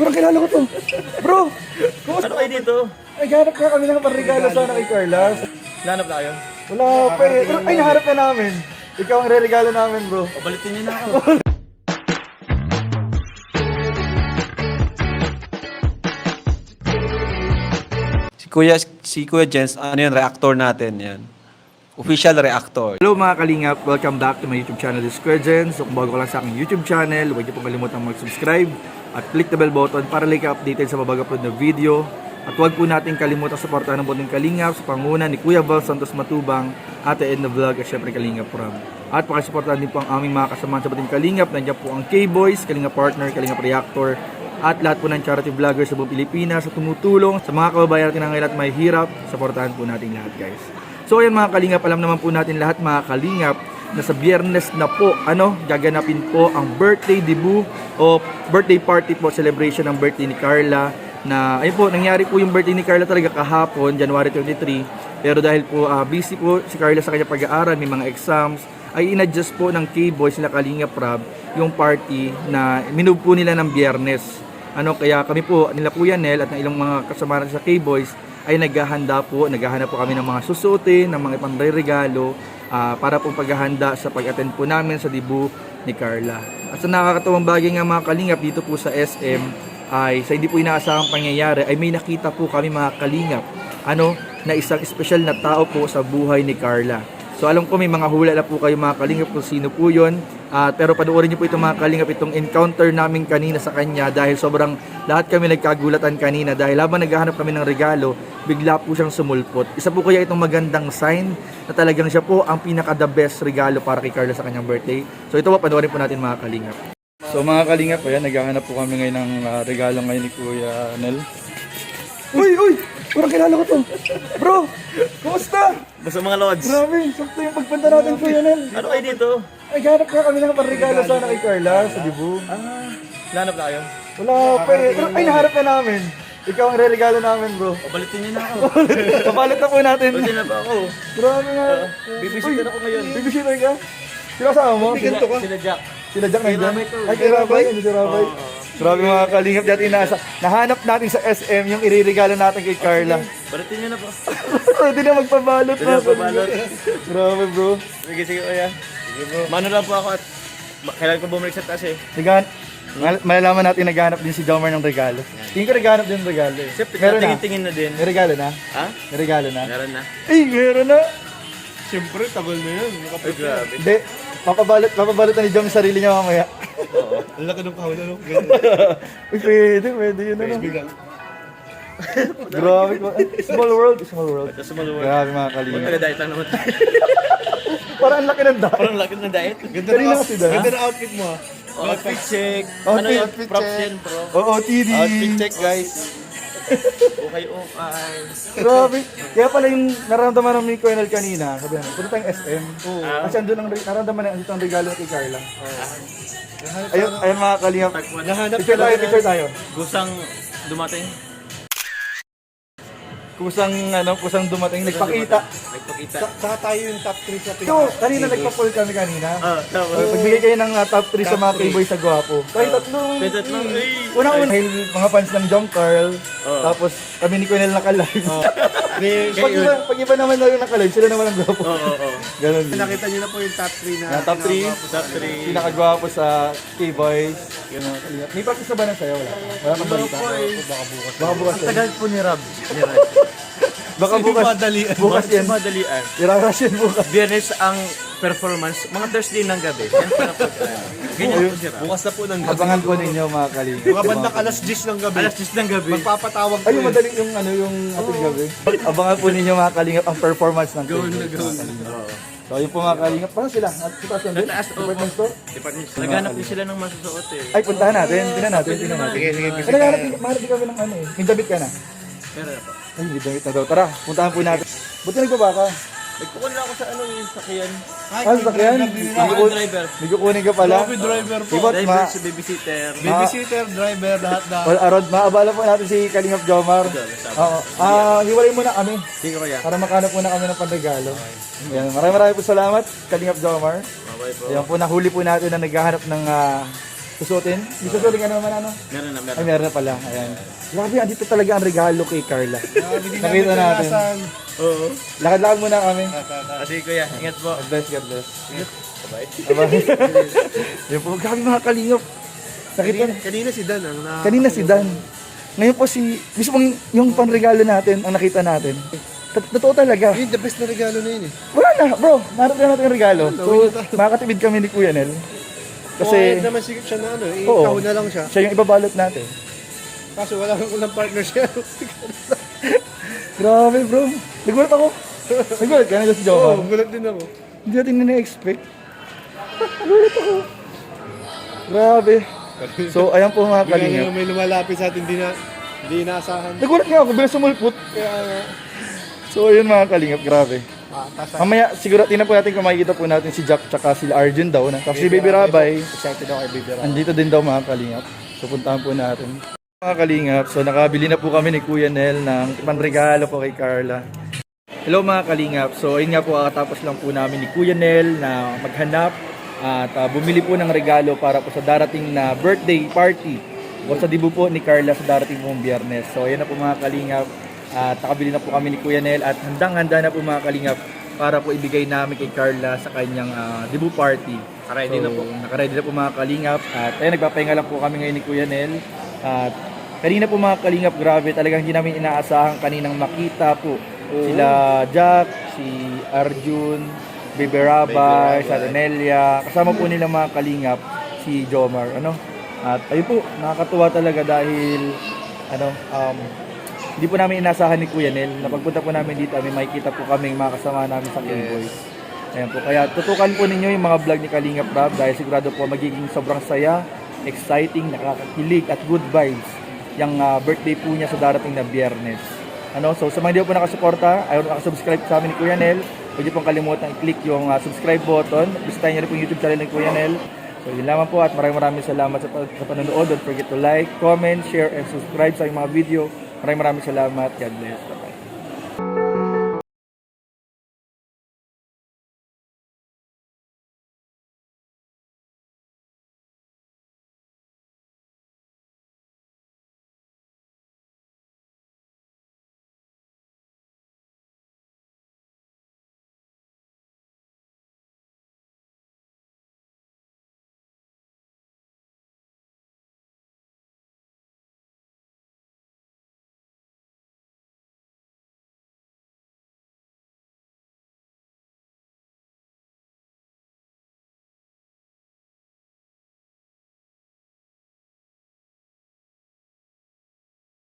Parang kilala ko to. Bro, kumusta? Ano kayo dito? Ay, hanap ka kami ng panregalo sana kay Carla. Lanap na kayo? Wala pa eh. Pero, ay, naharap na namin. Ikaw ang re-regalo namin, bro. Pabalitin niyo na ako. Si Kuya, si Kuya Jens, ano yun, reactor natin yan. Official reactor. Hello mga kalingap, welcome back to my YouTube channel, The Square Gen. So kung bago ka lang sa aking YouTube channel, huwag niyo pong kalimutan mag-subscribe at click the bell button para like updated sa mabag upload na video. At huwag po natin kalimutan suportahan ng buong kalingap sa panguna ni Kuya Val Santos Matubang, Ate Edna Vlog at syempre Kalingap Ram. At pakisuportahan din po ang aming mga kasamahan sa buong kalingap. Nandiyan po ang K-Boys, Kalingap Partner, Kalingap Reactor, at lahat po ng charity vloggers sa buong Pilipinas sa tumutulong sa mga kababayan natin na ngayon at may hirap, supportahan po natin lahat guys. So ayan mga kalingap, alam naman po natin lahat mga kalingap na sa biyernes na po, ano, gaganapin po ang birthday debut o birthday party po, celebration ng birthday ni Carla na, ayun po, nangyari po yung birthday ni Carla talaga kahapon, January 23, pero dahil po ah, busy po si Carla sa kanyang pag-aaral, may mga exams, ay inadjust po ng K-Boys sila Kalingap Rab yung party na minove po nila ng biyernes. Ano, kaya kami po, nila yan, Nel, at ng ilang mga kasama sa K-Boys, ay naghahanda po, naghahanap po kami ng mga susuotin, ng mga ipangregalo, ah para po paghahanda sa pag-attend po namin sa debut ni Carla. At sa nakakatawang bagay nga mga kalingap dito po sa SM, ay sa hindi po inaasahang pangyayari, ay may nakita po kami mga kalingap, ano, na isang espesyal na tao po sa buhay ni Carla. So alam ko may mga hula na po kayo mga kalingap kung sino po yun. Ah, pero panoorin niyo po itong mga kalingap itong encounter namin kanina sa kanya dahil sobrang lahat kami nagkagulatan kanina dahil habang naghahanap kami ng regalo, bigla po siyang sumulpot. Isa po kaya itong magandang sign na talagang siya po ang pinaka the best regalo para kay Carla sa kanyang birthday. So ito po panoorin po natin mga kalingap. So mga kalingap, ayan, naghahanap po kami ngayon ng ah, regalo ngayon ni Kuya Nel. Uy, uy! Parang kilala ko to. Bro, kumusta? Basta mga lods. Grabe, sakto yung pagpunta natin Kuya Nel. Ano kayo dito? Ay, hanap ka kami ng panregalo sana kay Carla sa Dibu. Ah, lanap na kayo? Wala pa eh. Pero, ay, naharap na namin. Ikaw ang re-regalo namin, bro. Pabalitin niyo na ako. Kapalit na po natin. Pwede na ba ako? Grabe nga. Bibisita ako ngayon. Bibisita ka? Sino kasama mo? Sila, sila Jack. Sila Jack nandiyan? Ay, kay Rabay. Hindi si Rabay. Grabe mga kalingap dati inasa. Nahanap natin sa SM yung iririgalo natin kay Carla. Balitin niyo na po. Pwede na magpabalot Pwede na mga pabalot. kalingap. Grabe bro. Sige, sige kuya. Sige bro. Mano lang po ako at kailangan ko bumalik sa taas eh. Sigan, mal- malalaman natin naghanap din si Jomar ng regalo. Tingin ko naghanap din ng regalo eh. Siyempre, Meron na. tingin-tingin na din. May regalo na? Ha? May regalo na? Meron na. Ay, meron na! Siyempre, tagal na yun. Ay, grabe. Hindi, papabalot, papabalot na ni Jom yung sarili niya mamaya. Ang laki ng kahon, ano? Uy, pwede, pwede yun ano. Grabe. Small world, small world. Ito sa maluwag. Grabe mga Huwag kalingap. taga-diet lang naman. Parang ang laki ng dahil. Parang laki ng diet. Ganda Kanina na, kasi dahil. ganda na outfit mo. ah. Outfit check. Outfit- Ano yun? outfit Props check. yan, bro. Oo, TD. Outfit check, guys. Okay, okay. Grabe. Kaya pala yung nararamdaman ng Miko Enel kanina, sabi namin, punta tayong SM. Oo. Kasi andun ang nararamdaman na andito ang regalo kay Carla. Ayun, ayun mga kalingap. Nahanap Picture tayo, picture tayo. Gustang dumating. Kusang, ano, kusang dumating, nagpakita. Nagpakita. Saka tayo yung top 3 sa Ito, kanina nagpa-poll kami kanina. Ah, tama. Uh, Pagbigay kayo ng uh, top 3 sa mga K-boy sa Guwapo. Kahit tatlo. Pwede tatlo. Ay! Unang-una, mga fans ng John Carl. Oo. Tapos kami ni Quenel naka-live. May, pag, iba, pag iba naman na yung naka-live, sila naman ang Guwapo. Oo, oo, oo. Ganon din. nakita nyo na po yung top 3 na. Na top 3, Top 3. pinakagwapo sa K-boys. Ganun. May practice na ba ng sayo? Wala. Wala kang balita. Baka bukas. Baka bukas yan. Tagal po ni Rob. Ni Rob. Baka bukas. Madalian. Bukas yan. Madalian. Irarush yan bukas. Biyernes ang performance, mga Thursday ng gabi. Yan na po. Ganyan po si Rob. Bukas na po ng gabi. Abangan po ninyo mga kalinga. Mga bandang alas 10 ng gabi. Alas 10 ng gabi. Magpapatawag po Ay, yung yun. madaling yung ano yung ating gabi. Abangan po ninyo mga kalingap ang performance ng Gawin na gawin. So, yun po mga kalingap. Paano sila? At taas nandun? Sa taas, oo. Department store? Department. Naghanap din sila ng masusuot eh. Ay, puntahan natin. Tingnan natin. Tingnan natin. Sige, sige. Ay, naghanap din, mahanap din kami ng ano eh. May damit ka na. Pero na po. Ay, may damit na daw. Tara, puntahan po natin. Buti nagbaba ka. Nagpukul na ako sa ano yung sakyan. Ah, sakyan. Kukun- driver. may kukunin ka pala. Coffee driver po. Driver ma sa babysitter. Babysitter, driver, lahat na. all around, maabala po natin si Kalingap Jomar. Oo. Ah, hiwalay muna kami Sige kuya. para makahanap muna kami ng pandagalo. Yan, maraming maraming po salamat, Kalingap Jomar. Bye po. Ayan po, nahuli po natin na naghahanap ng ah, Susutin? Hindi susutin ka naman ano? Meron na, Ay, meron. meron na pala. Ayan. Grabe, andito talaga ang regalo kay Carla. Di Nakita natin. Oo. Lakad-lakad muna kami. Kasi kuya, ingat po. God bless, God bless. Bye. Yun po, grabe mga kalingap. Nakita Kanina, kanina si Dan ang na... Kanina si Dan. Ngayon po si, mismo yung panregalo natin, ang nakita natin. Tot- Totoo talaga. Yun, the best na regalo na yun eh. Wala na, bro. Narap na natin yung regalo. So, makakatibid kami ni Kuya Nel. Kasi... Kasi, naman siguro siya na ano, eh, Oo. ikaw na lang siya. siya yung ibabalot natin. Kaso wala kang ulang partner siya. Grabe, bro. Nagulat ako. Nagulat ka na si Oo, Johan. gulat din ako. Hindi natin na-expect. Nagulat ako. Grabe. So, ayan po mga lang may lumalapit sa atin, di na, di inaasahan. Nagulat nga ako, bilang sumulpot. Kaya nga, So, ayun mga kalingap, grabe. Ah, tas Mamaya, siguro, tingnan po natin kung makikita po natin si Jack tsaka si Arjun daw. Na. Tapos si Baby Rabay, excited ako kay Baby Ram. andito din daw mga kalingap. So, puntahan po natin. Mga kalingap, so nakabili na po kami ni Kuya Nel ng panregalo po kay Carla. Hello mga kalingap, so ayun nga po, kakatapos lang po namin ni Kuya Nel na maghanap at ah, bumili po ng regalo para po sa darating na birthday party o sa dibu po ni Carla sa darating pong biyernes. So ayan na po mga kalingap, at nakabili na po kami ni Kuya Nel at handang-handa na po mga kalingap para po ibigay namin kay Carla sa kanyang ah, debut party. Nakaready na po. Nakaready na po mga kalingap. At ayun nagpapahinga lang po kami ngayon ni Kuya Nel. At kanina po mga kalingap grabe talagang hindi namin inaasahan kaninang makita po sila Jack, si Arjun, Baby Rabay, sa Renelia, kasama po nila mga kalingap si Jomar ano? At ayun po nakakatuwa talaga dahil ano um, hindi po namin inaasahan ni Kuya Nel na pagpunta po namin dito may makikita po kaming mga kasama namin sa King Boys Ayan po, kaya tutukan po ninyo yung mga vlog ni Kalingap Rab dahil sigurado po magiging sobrang saya, exciting, nakakakilig at good vibes yung ah, birthday po niya sa darating na biyernes. Ano, so sa mga hindi po nakasuporta, ayaw nakasubscribe sa amin ni Kuya Nel, huwag niyo pong kalimutan i-click yung ah, subscribe button. Bisitahin niyo rin po yung YouTube channel ni Kuya Nel. So yun lamang po at maraming maraming salamat sa, sa panonood. Don't forget to like, comment, share, and subscribe sa mga video. Maraming maraming salamat. God bless. Bye-bye.